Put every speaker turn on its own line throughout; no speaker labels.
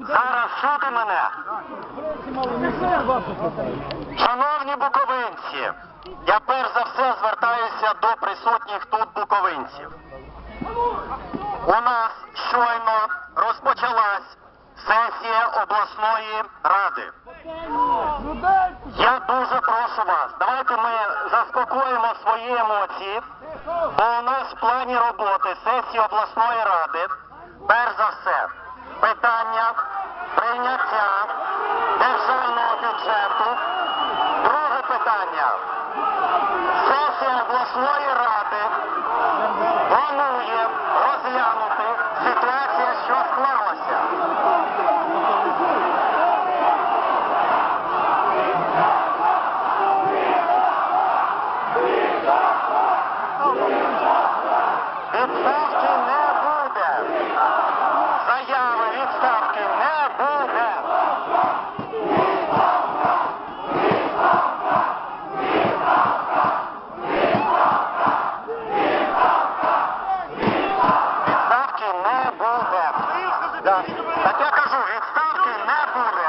Зараз чути мене. Шановні буковинці, я перш за все звертаюся до присутніх тут буковинців. У нас щойно розпочалась сесія обласної ради. Я дуже прошу вас, давайте ми заспокоїмо свої емоції, бо у нас в плані роботи сесії обласної ради, перш за все, питання прийняття державного бюджету. Друге питання. Сесія обласної ради планує розглянути ситуацію, що склалася. Відставки не буде. Заяви відставки не буде. Відставки не буде. Да. Так я кажу, відставки не буде.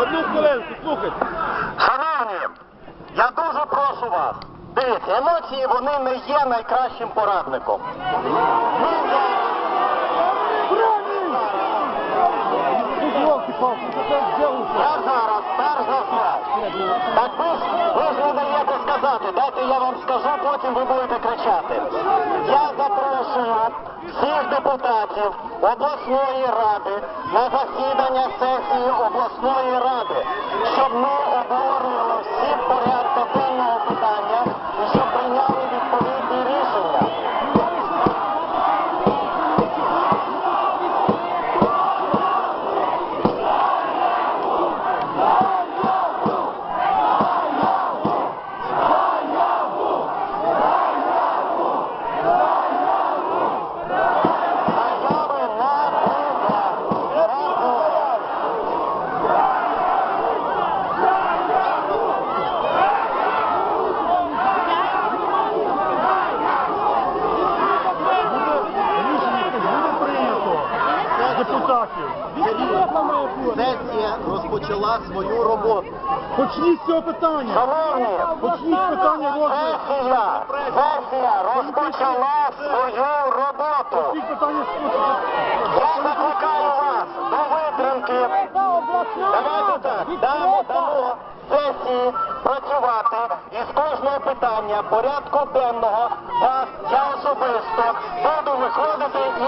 Одну хвилинку, слухайте.
Шановні, я дуже прошу вас. Дивіться, емоції вони не є найкращим порадником. Я зараз, перш за все. Так ви ж, ви ж не даєте сказати, дайте я вам скажу, потім ви будете кричати. Я запрошую всіх депутатів обласної ради на засідання сесії обласної ради, щоб ми обговорили всі порядки денного питання і щоб прийняли відповідні рішення. Заяви не буде. Не буде.
Рішення якесь буде прийнято депутатів.
Сесія розпочала свою роботу.
Почніть з цього питання.
Шановні,
Почніть питання розгляду.
сесія, сесія розпочала свою роботу.
Почніть питання з
Я закликаю вас до витримки. Давайте так, дамо, дамо сесії працювати і з кожного питання порядку денного вас, я особисто буду виходити і